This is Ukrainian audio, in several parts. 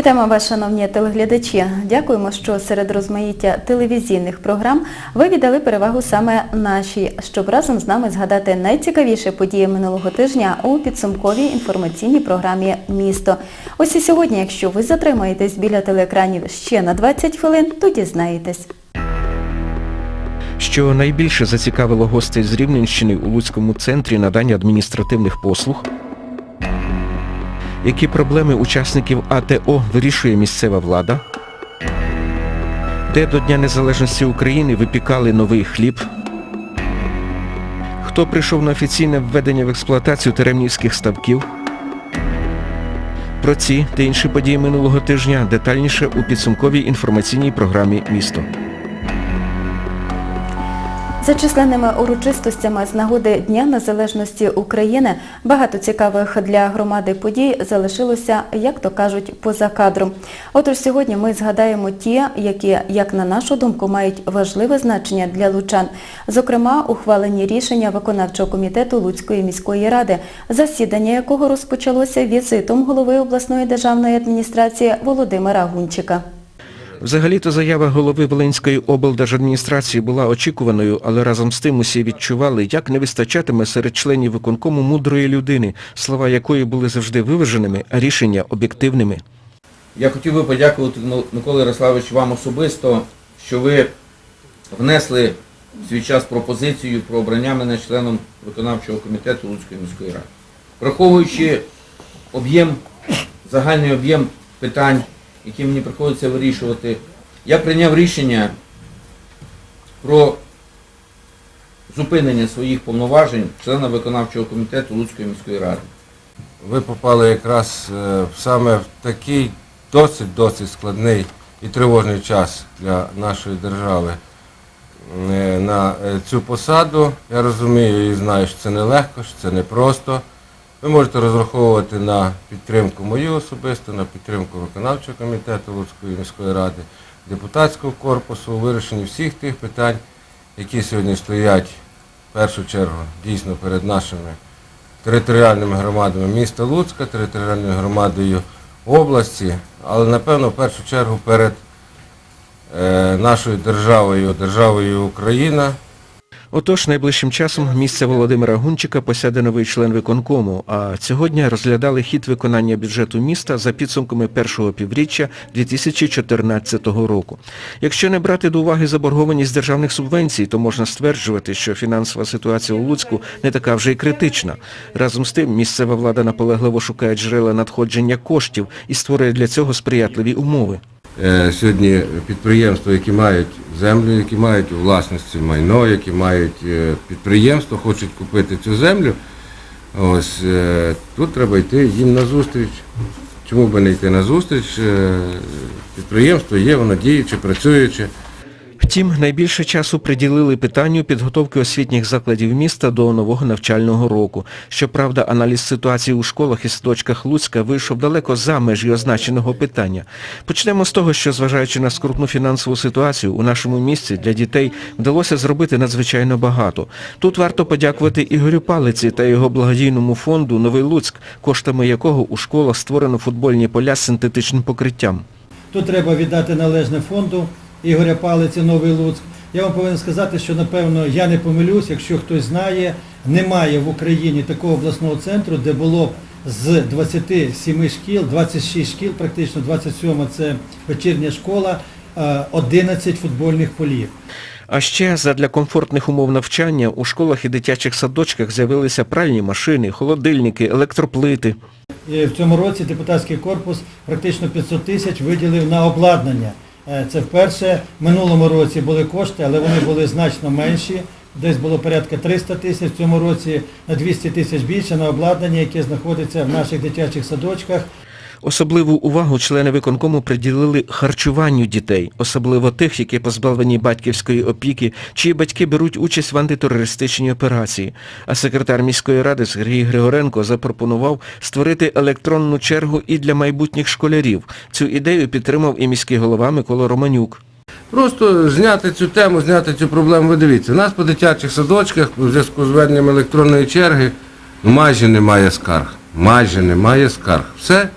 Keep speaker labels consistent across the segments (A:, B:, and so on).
A: Вітаємо вас, шановні телеглядачі. Дякуємо, що серед розмаїття телевізійних програм ви віддали перевагу саме нашій, щоб разом з нами згадати найцікавіші події минулого тижня у підсумковій інформаційній програмі Місто. Ось і сьогодні, якщо ви затримаєтесь біля телеекранів ще на 20 хвилин, то дізнаєтесь.
B: Що найбільше зацікавило гостей з Рівненщини у Луцькому центрі надання адміністративних послуг? Які проблеми учасників АТО вирішує місцева влада? Де до Дня Незалежності України випікали новий хліб? Хто прийшов на офіційне введення в експлуатацію теремнівських ставків? Про ці та інші події минулого тижня детальніше у підсумковій інформаційній програмі Місто.
A: За численними урочистостями з нагоди Дня Незалежності України багато цікавих для громади подій залишилося, як то кажуть, поза кадром. Отож сьогодні ми згадаємо ті, які, як на нашу думку, мають важливе значення для лучан. Зокрема, ухвалені рішення виконавчого комітету Луцької міської ради, засідання якого розпочалося візитом голови обласної державної адміністрації Володимира Гунчика.
B: Взагалі-то заява голови Волинської облдержадміністрації була очікуваною, але разом з тим усі відчували, як не вистачатиме серед членів виконкому мудрої людини, слова якої були завжди виваженими, а рішення об'єктивними.
C: Я хотів би подякувати Мил- Микола Ярославович вам особисто, що ви внесли в свій час пропозицію про обрання мене членом виконавчого комітету Луцької міської ради. Враховуючи об'єм, загальний об'єм питань, які мені приходиться вирішувати, я прийняв рішення про зупинення своїх повноважень члена виконавчого комітету Луцької міської ради.
D: Ви попали якраз е, саме в такий досить-досить складний і тривожний час для нашої держави е, на е, цю посаду. Я розумію і знаю, що це нелегко, що це непросто. Ви можете розраховувати на підтримку мою особисто, на підтримку виконавчого комітету Луцької міської ради, депутатського корпусу вирішенні всіх тих питань, які сьогодні стоять в першу чергу дійсно перед нашими територіальними громадами міста Луцька, територіальною громадою області, але напевно в першу чергу перед е, нашою державою, державою Україна.
B: Отож, найближчим часом місце Володимира Гунчика посяде новий член виконкому, а сьогодні розглядали хід виконання бюджету міста за підсумками першого півріччя 2014 року. Якщо не брати до уваги заборгованість державних субвенцій, то можна стверджувати, що фінансова ситуація у Луцьку не така вже й критична. Разом з тим, місцева влада наполегливо шукає джерела надходження коштів і створює для цього сприятливі умови.
D: Е, Сьогодні підприємства, які мають землю, які мають у власності майно, які мають е, підприємство, хочуть купити цю землю. Ось е, тут треба йти їм на зустріч. Чому би не йти на зустріч? Підприємство є, воно діюче, працююче.
B: Втім, найбільше часу приділили питанню підготовки освітніх закладів міста до нового навчального року. Щоправда, аналіз ситуації у школах і садочках Луцька вийшов далеко за межі означеного питання. Почнемо з того, що, зважаючи на скрутну фінансову ситуацію, у нашому місті для дітей вдалося зробити надзвичайно багато. Тут варто подякувати Ігорю Палиці та його благодійному фонду «Новий Луцьк», коштами якого у школах створено футбольні поля з синтетичним покриттям.
E: Тут треба віддати належне фонду Ігоря Палиці, Новий Луцьк. Я вам повинен сказати, що напевно я не помилюсь, якщо хтось знає, немає в Україні такого обласного центру, де було б з 27 шкіл, 26 шкіл, практично 27 це вечірня школа, е, 11 футбольних полів.
B: А ще задля комфортних умов навчання у школах і дитячих садочках з'явилися пральні машини, холодильники, електроплити.
E: І в цьому році депутатський корпус практично 500 тисяч виділив на обладнання. Е, Це вперше. В минулому році були кошти, але вони були значно менші. Десь було порядка 300 тисяч, в цьому році на 200 тисяч більше на обладнання, яке знаходиться в наших дитячих садочках.
B: Особливу увагу члени виконкому приділили харчуванню дітей, особливо тих, які позбавлені батьківської опіки, чиї батьки беруть участь в антитерористичній операції. А секретар міської ради Сергій Григоренко запропонував створити електронну чергу і для майбутніх школярів. Цю ідею підтримав і міський голова Микола Романюк.
D: Просто зняти цю тему, зняти цю проблему. Ви дивіться, у нас по дитячих садочках у зв'язку з введенням електронної черги майже немає скарг. Майже немає скарг. Все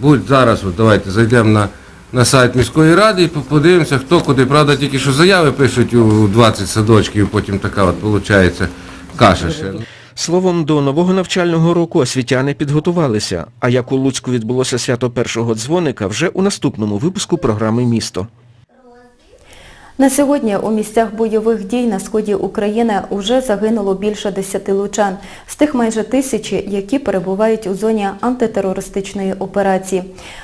D: Будь зараз, от давайте зайдемо на, на сайт міської ради і подивимося, хто куди. Правда, тільки що заяви пишуть у 20 садочків, потім така от виходить каша ще.
B: Словом, до нового навчального року освітяни підготувалися, а як у Луцьку відбулося свято першого дзвоника, вже у наступному випуску програми «Місто».
A: На сьогодні у місцях бойових дій на сході України уже загинуло більше 10 лучан, з тих майже тисячі, які перебувають у зоні антитерористичної операції.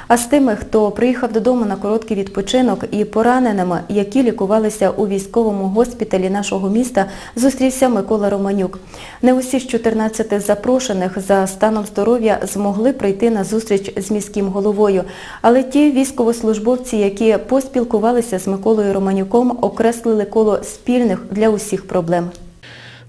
A: А з тими, хто приїхав додому на короткий відпочинок і пораненими, які лікувалися у військовому госпіталі нашого міста, зустрівся Микола Романюк. Не усі з 14 запрошених за станом здоров'я змогли прийти на зустріч з міським головою, але ті військовослужбовці, які поспілкувалися з Миколою Романюком, окреслили коло спільних для усіх проблем.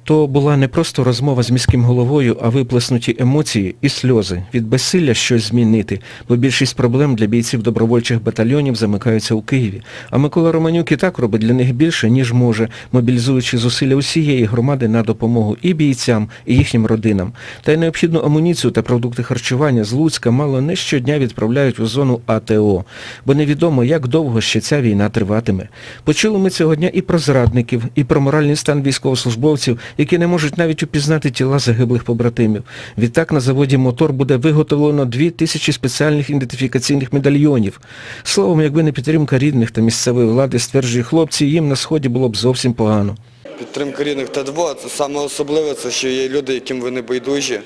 B: То була не просто розмова з міським головою, а виплеснуті емоції і сльози від безсилля щось змінити, бо більшість проблем для бійців добровольчих батальйонів замикаються у Києві. А Микола Романюк і так робить для них більше, ніж може, мобілізуючи зусилля усієї громади на допомогу і бійцям, і їхнім родинам. Та й необхідну амуніцію та продукти харчування з Луцька мало не щодня відправляють у зону АТО, бо невідомо, як довго ще ця війна триватиме. Почули ми цього дня і про зрадників, і про моральний стан військовослужбовців, які не можуть навіть упізнати тіла загиблих побратимів. Відтак на заводі «Мотор» буде виготовлено дві тисячі спеціальних ідентифікаційних медальйонів. Словом, якби не підтримка рідних та місцевої влади, стверджує хлопці, їм на Сході було б зовсім погано.
F: Підтримка рідних та ДВО – це саме особливе, це що є люди, яким вони байдужі,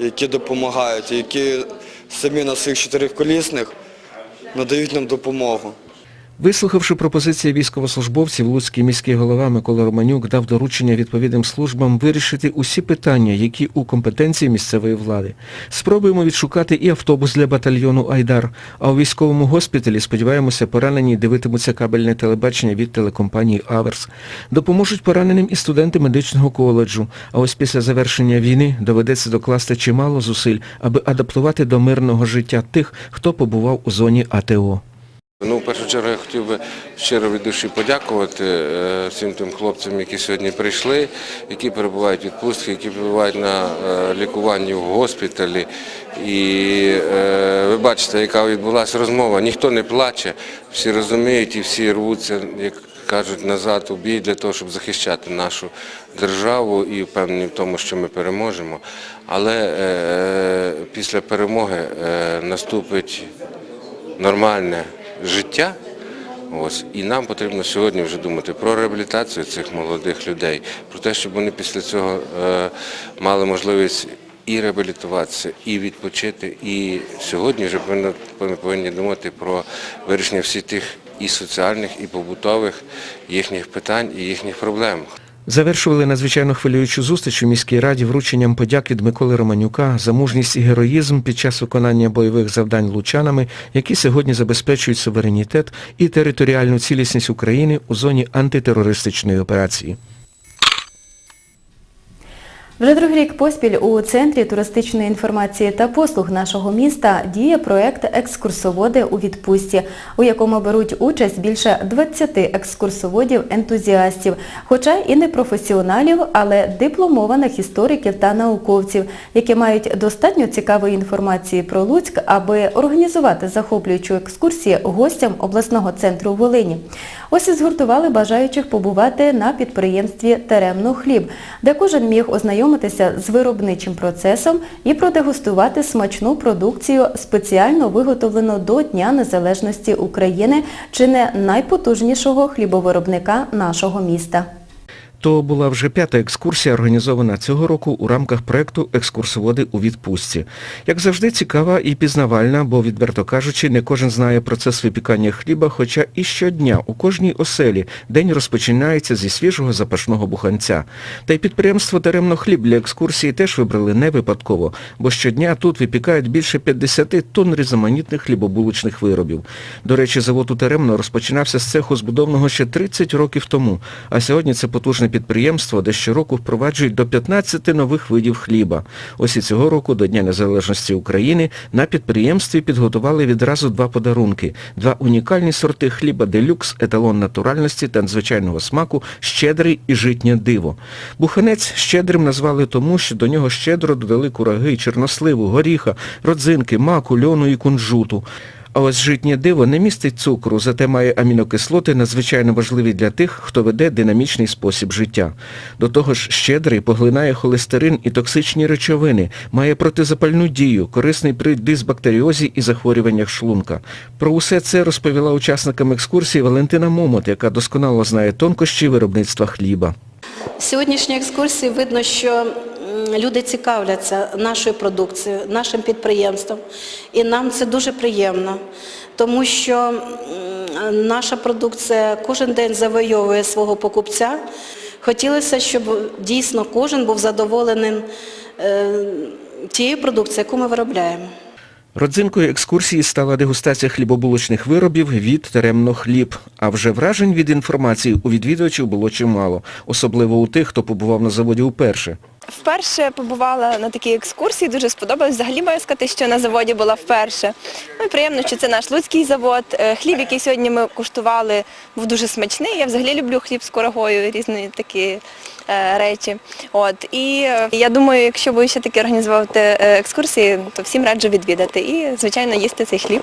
F: які допомагають, які самі на своїх чотириколісних надають нам допомогу.
B: Вислухавши пропозиції військовослужбовців, Луцький міський голова Микола Романюк дав доручення відповідним службам вирішити усі питання, які у компетенції місцевої влади. Спробуємо відшукати і автобус для батальйону Айдар, а у військовому госпіталі, сподіваємося, поранені дивитимуться кабельне телебачення від телекомпанії Аверс. Допоможуть пораненим і студенти медичного коледжу, а ось після завершення війни доведеться докласти чимало зусиль, аби адаптувати до мирного життя тих, хто побував у зоні АТО.
D: Ну, в першу чергу я хотів би щиро від душі подякувати е, всім тим хлопцям, які сьогодні прийшли, які перебувають в відпустці, які перебувають на е, лікуванні в госпіталі. І е, ви бачите, яка відбулася розмова. Ніхто не плаче, всі розуміють і всі рвуться, як кажуть, назад у бій для того, щоб захищати нашу державу і впевнені в тому, що ми переможемо. Але після перемоги наступить нормальне життя. Ось. І нам потрібно сьогодні вже думати про реабілітацію цих молодих людей, про те, щоб вони після цього е, мали можливість і реабілітуватися, і відпочити. І сьогодні вже повинні, повинні думати про вирішення всіх тих і соціальних, і побутових їхніх питань і їхніх проблем.
B: Завершували надзвичайно хвилюючу зустріч у міській раді врученням подяк від Миколи Романюка за мужність і героїзм під час виконання бойових завдань лучанами, які сьогодні забезпечують суверенітет і територіальну цілісність України у зоні антитерористичної операції.
A: Вже другий рік поспіль у Центрі туристичної інформації та послуг нашого міста діє проєкт «Екскурсоводи у відпустці», у якому беруть участь більше 20 екскурсоводів-ентузіастів, хоча і не професіоналів, але дипломованих істориків та науковців, які мають достатньо цікавої інформації про Луцьк, аби організувати захоплюючу екскурсію гостям обласного центру Волині. Ось і згуртували бажаючих побувати на підприємстві «Теремно хліб», де кожен міг ознайомитися з виробничим процесом і продегустувати смачну продукцію, спеціально виготовлену до Дня Незалежності України, чи не найпотужнішого хлібовиробника нашого міста.
B: То була вже п'ята екскурсія, організована цього року у рамках проєкту «Екскурсоводи у відпустці». Як завжди, цікава і пізнавальна, бо, відверто кажучи, не кожен знає процес випікання хліба, хоча і щодня у кожній оселі день розпочинається зі свіжого запашного буханця. Та й підприємство «Теремно хліб» для екскурсії теж вибрали не випадково, бо щодня тут випікають більше 50 тонн різноманітних хлібобулочних виробів. До речі, завод у Теремно розпочинався з цеху збудованого ще 30 років тому, а сьогодні це потужне підприємство, де щороку впроваджують до 15 нових видів хліба. Ось і цього року, до Дня Незалежності України, на підприємстві підготували відразу два подарунки. Два унікальні сорти хліба делюкс, еталон натуральності та надзвичайного смаку, щедрий і житнє диво. Буханець щедрим назвали тому, що до нього щедро додали кураги, чорносливу, горіха, родзинки, маку, льону і кунжуту. А ось житнє диво не містить цукру, зате має амінокислоти надзвичайно важливі для тих, хто веде динамічний спосіб життя. До того ж, щедрий поглинає холестерин і токсичні речовини, має протизапальну дію, корисний при дисбактеріозі і захворюваннях шлунка. Про усе це розповіла учасникам екскурсії Валентина Момот, яка досконало знає тонкощі виробництва хліба.
G: З екскурсії видно, що люди цікавляться нашою продукцією, нашим підприємством. І нам це дуже приємно, тому що наша продукція кожен день завойовує свого покупця. Хотілося, щоб дійсно кожен був задоволеним е, тією продукцією, яку ми виробляємо.
B: Родзинкою екскурсії стала дегустація хлібобулочних виробів від Теремно хліб. А вже вражень від інформації у відвідувачів було чимало, особливо у тих, хто побував на заводі уперше.
H: Вперше побувала на такій екскурсії, дуже сподобалось. Взагалі маю сказати, що на заводі була вперше. Ну приємно, що це наш луцький завод. Е, Хліб, який сьогодні ми куштували, був дуже смачний. Я взагалі люблю хліб з курагою, різні такі е, речі. От і е, я думаю, якщо ви ще таки організовувати екскурсії, то всім раджу відвідати і, звичайно, їсти цей хліб.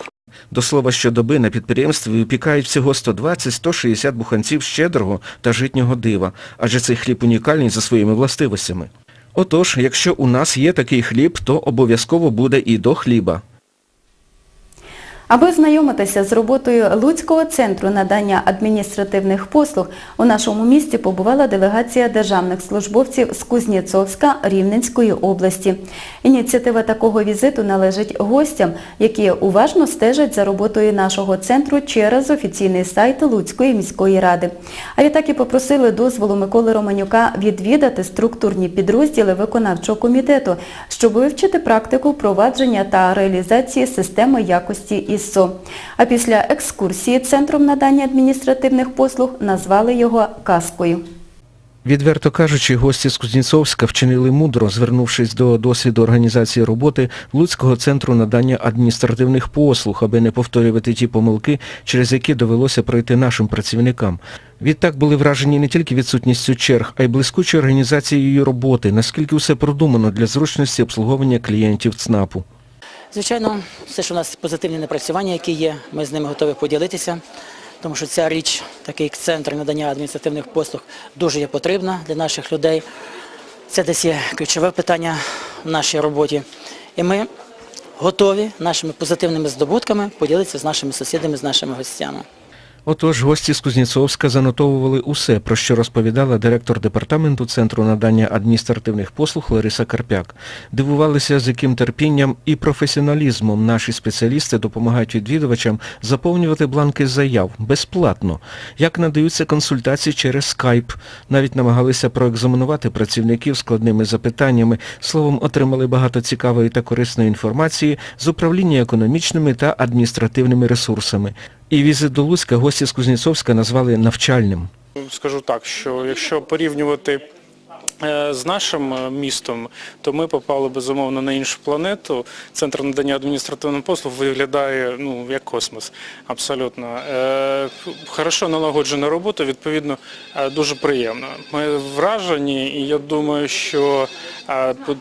B: До слова, щодоби на підприємстві випікають всього 120-160 буханців щедрого та житнього дива, адже цей хліб унікальний за своїми властивостями. Отож, якщо у нас є такий хліб, то обов'язково буде і до хліба.
A: Аби ознайомитися з роботою Луцького центру надання адміністративних послуг, у нашому місті побувала делегація державних службовців з Кузнєцовська Рівненської області. Ініціатива такого візиту належить гостям, які уважно стежать за роботою нашого центру через офіційний сайт Луцької міської ради. А відтак і попросили дозволу Миколи Романюка відвідати структурні підрозділи виконавчого комітету, щоб вивчити практику впровадження та реалізації системи якості ІСО. А після екскурсії Центром надання адміністративних послуг назвали його «Казкою».
B: Відверто кажучи, гості з Кузнєцовська вчинили мудро, звернувшись до досвіду організації роботи Луцького центру надання адміністративних послуг, аби не повторювати ті помилки, через які довелося пройти нашим працівникам. Відтак були вражені не тільки відсутністю черг, а й блискучою організацією роботи, наскільки все продумано для зручності обслуговування клієнтів ЦНАПу.
I: Звичайно, все ж у нас позитивні напрацювання, які є, ми з ними готові поділитися, тому що ця річ, такий центр надання адміністративних послуг, дуже є потрібна для наших людей. Це десь є ключове питання в нашій роботі. І ми готові нашими позитивними здобутками поділитися з нашими сусідами, з нашими гостями.
B: Отож, гості з Кузнєцовська занотовували усе, про що розповідала директор департаменту Центру надання адміністративних послуг Лариса Карпяк. Дивувалися, з яким терпінням і професіоналізмом наші спеціалісти допомагають відвідувачам заповнювати бланки заяв безплатно, як надаються консультації через скайп. Навіть намагалися проекзаменувати працівників складними запитаннями, словом, отримали багато цікавої та корисної інформації з управління економічними та адміністративними ресурсами. І візит до Луцька гості з Кузнєцовська назвали навчальним.
J: Скажу так, що якщо порівнювати е, з нашим е, містом, то ми попали безумовно на іншу планету. Центр надання адміністративних послуг виглядає ну, як космос. Абсолютно. Е, Хорошо налагоджена робота, відповідно, дуже приємно. Ми вражені, і я думаю, що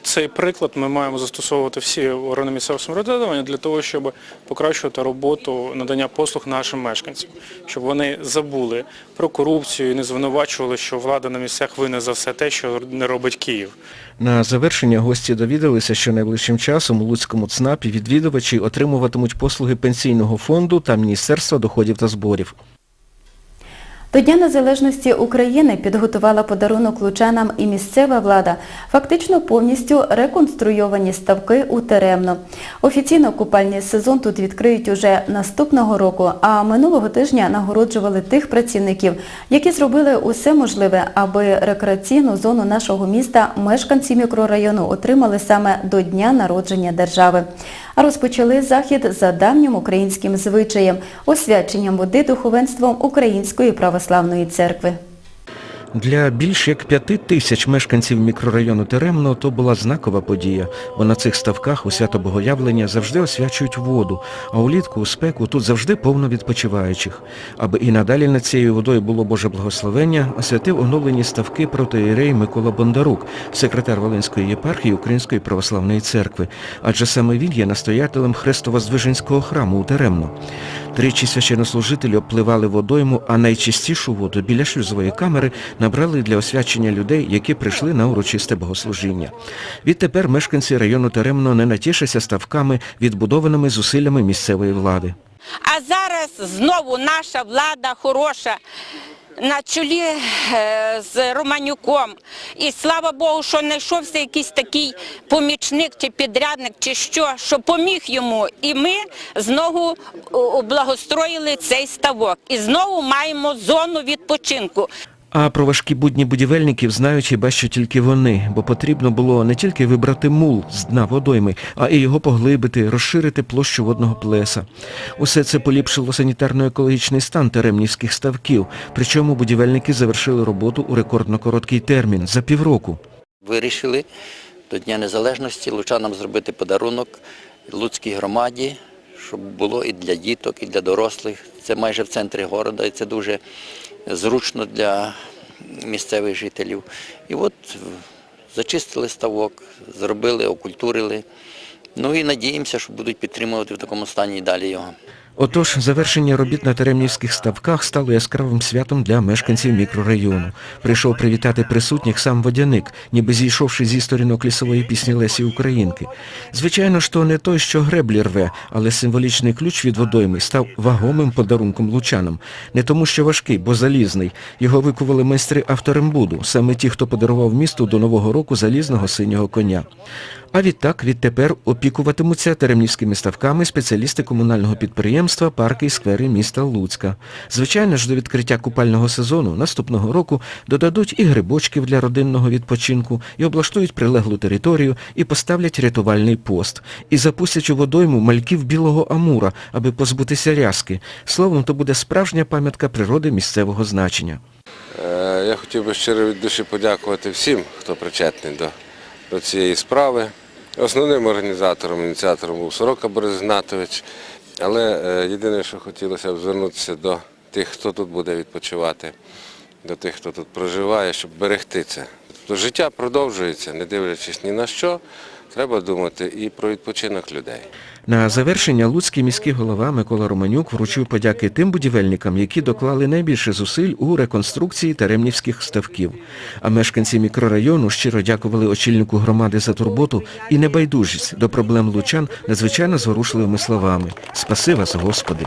J: цей приклад ми маємо застосовувати всі органи місцевого самоврядування для того, щоб покращувати роботу надання послуг нашим мешканцям, щоб вони забули про корупцію і не звинувачували, що влада на місцях винна за все те, що не робить Київ.
B: На завершення гості довідалися, що найближчим часом у Луцькому ЦНАПі відвідувачі отримуватимуть послуги Пенсійного фонду та Міністерства доходів та зборів.
A: До Дня Незалежності України підготувала подарунок лучанам і місцева влада, фактично повністю реконструйовані ставки у Теремно. Офіційно купальний сезон тут відкриють уже наступного року, а минулого тижня нагороджували тих працівників, які зробили усе можливе, аби рекреаційну зону нашого міста мешканці мікрорайону отримали саме до Дня народження держави. Розпочали захід за давнім українським звичаєм – освяченням води духовенством Української православної церкви.
B: Для більш як п'яти тисяч мешканців мікрорайону Теремно то була знакова подія, бо на цих ставках у свято Богоявлення завжди освячують воду, а улітку у спеку тут завжди повно відпочиваючих. Аби і надалі над цією водою було Боже благословення, освятив оновлені ставки протоієрей Микола Бондарук, секретар Волинської єпархії Української православної церкви, адже саме він є настоятелем Хрестово-Здвиженського храму у Теремно. Тричі священнослужителі обпливали водойму, а найчистішу воду біля шлюзової камери набрали для освячення людей, які прийшли на урочисте богослужіння. Відтепер мешканці району Теремно не натішаться ставками, відбудованими зусиллями місцевої влади.
K: А зараз знову наша влада хороша на чолі е, з Романюком. І слава Богу, що знайшовся якийсь такий помічник чи підрядник, чи що, що поміг йому. І ми знову о, облагостроїли цей ставок. І знову маємо зону відпочинку.
B: А про важкі будні будівельників знають хіба що тільки вони, бо потрібно було не тільки вибрати мул з дна водойми, а і його поглибити, розширити площу водного плеса. Усе це поліпшило санітарно-екологічний стан теремнівських ставків, причому будівельники завершили роботу у рекордно короткий термін – за півроку.
L: Вирішили до Дня Незалежності лучанам зробити подарунок Луцькій громаді, щоб було і для діток, і для дорослих. Це майже в центрі міста, і це дуже зручно для місцевих жителів. І от е, зачистили ставок, зробили, окультурили. Ну і надіємося, що будуть підтримувати в такому стані і далі його.
B: Отож, завершення робіт на Теремнівських ставках стало яскравим святом для мешканців мікрорайону. Прийшов привітати присутніх сам водяник, ніби зійшовши зі сторінок лісової пісні Лесі Українки. Звичайно то не той, що греблі рве, але символічний ключ від водойми став вагомим подарунком лучанам. Не тому, що важкий, бо залізний. Його викували майстри авторембуду, саме ті, хто подарував місту до Нового року залізного синього коня. А відтак відтепер опікуватимуться теремнівськими ставками спеціалісти комунального підприємства «Парки і сквери міста Луцька. Звичайно ж, до відкриття купального сезону наступного року додадуть і грибочків для родинного відпочинку, і облаштують прилеглу територію, і поставлять рятувальний пост, і запустять у водойму мальків білого амура, аби позбутися рязки. Словом, то буде справжня пам'ятка природи місцевого значення.
D: Е, Я хотів би щиро від душі подякувати всім, хто причетний до, до цієї справи. Основним організатором, ініціатором був Сорока Борис Гнатович. Але е, єдине, що хотілося б звернутися до тих, хто тут буде відпочивати, до тих, хто тут проживає, щоб берегти це. Життя продовжується, не дивлячись ні на що, треба думати і про відпочинок людей.
B: На завершення Луцький міський голова Микола Романюк вручив подяки тим будівельникам, які доклали найбільше зусиль у реконструкції теремнівських ставків. А мешканці мікрорайону щиро дякували очільнику громади за турботу і небайдужість до проблем лучан надзвичайно зворушливими словами. Спаси вас, Господи!